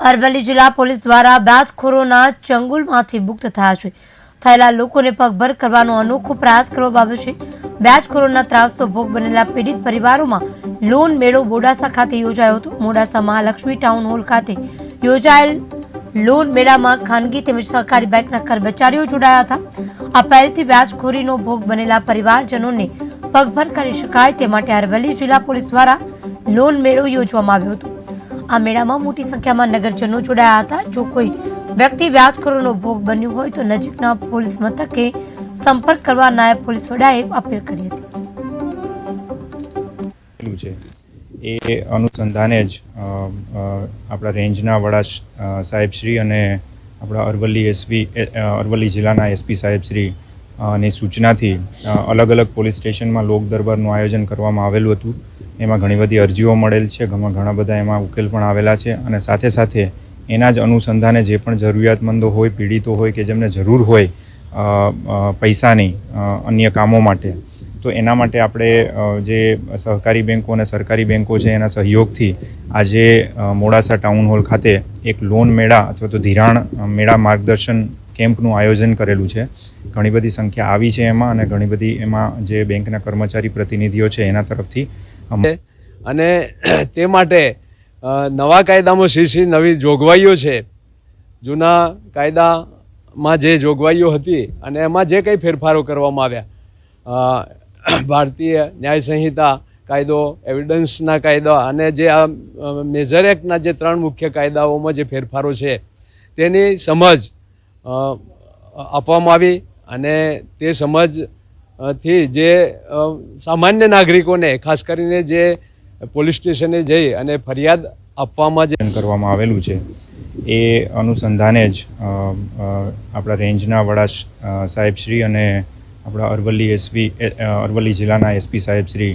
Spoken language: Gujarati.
અરવલ્લી જિલ્લા પોલીસ દ્વારા બાજખોરોના ચંગુલમાંથી મુક્ત થયા છે. થયેલા લોકોને પગભર કરવાનો અનોખો પ્રયાસ કરવામાં આવ્યો છે. વ્યાજખોરોના ત્રાસનો ભોગ બનેલા પીડિત પરિવારોમાં લોન મેળો મોડાસા ખાતે યોજાયો હતો. મોડાસા મહાલક્ષ્મી ટાઉન હોલ ખાતે યોજાયેલ લોન મેળામાં ખાનગી તેમજ સહકારી બેંકના કર્મચારીઓ જોડાયા હતા. આ પહેલથી વ્યાજખોરીનો ભોગ બનેલા પરિવારજનોને પગભર કરી શકાય તે માટે અરવલ્લી જિલ્લા પોલીસ દ્વારા લોન મેળો યોજવામાં આવ્યો હતો. આ મેળામાં મોટી સંખ્યામાં નગરજનો જોડાયા હતા. જો કોઈ વ્યક્તિ વ્યાજખોરોનો ભોગ બન્યો હોય તો નજીકના પોલીસ મથકે સંપર્ક કરવા નાયબ પોલીસ વડાએ અપીલ કરી હતી. એ અનુસંધાને જ આપણા રેન્જના વડા સાહેબ શ્રી અને આપણા અરવલ્લી એસપી અરવલ્લી જિલ્લાના એસપી સાહેબશ્રી શ્રી ની સૂચનાથી અલગ અલગ પોલીસ સ્ટેશનમાં લોક દરબારનું આયોજન કરવામાં આવેલું હતું. એમાં ઘણી બધી અરજીઓ મળેલ છે. ઘણા ઘણા બધા એમાં ઉકેલ પણ આવેલા છે અને સાથે સાથે એના જ અનુસંધાને જે પણ જરૂરિયાતમંદો હોય, પીડિતો હોય કે જેમને જરૂર હોય પૈસાની અન્ય કામો માટે. તો એના માટે આપણે જે સહકારી બેન્કો અને સરકારી બેન્કો છે એના સહયોગથી આજે મોડાસા ટાઉન હોલ ખાતે એક લોન મેળા અથવા તો ધિરાણ મેળા માર્ગદર્શન કેમ્પનું આયોજન કરેલું છે. ઘણી બધી સંખ્યા આવી છે એમાં અને ઘણી બધી એમાં જે બેંકના કર્મચારી પ્રતિનિધિઓ છે એના તરફથી અને તે માટે નવા કાયદામાં શ્રી શ્રી નવી જોગવાઈઓ છે. જૂના કાયદામાં જે જોગવાઈઓ હતી અને એમાં જે કંઈ ફેરફારો કરવામાં આવ્યા ભારતીય ન્યાય સંહિતા કાયદો એવિડન્સના કાયદા અને જે આ મેજર એક્ટના જે ત્રણ મુખ્ય કાયદાઓમાં જે ફેરફારો છે, તેની સમજ આપવામાં આવી અને તે સમજ થી જે સામાન્ય નાગરિકોને, ખાસ કરીને જે પોલીસ સ્ટેશને જઈ અને ફરિયાદ આપવામાં જે કરવામાં આવેલું છે, એ અનુસંધાને જ આપણા રેન્જના વડા સાહેબશ્રી અને આપણા અરવલ્લી એસપી અરવલ્લી જિલ્લાના એસપી સાહેબશ્રી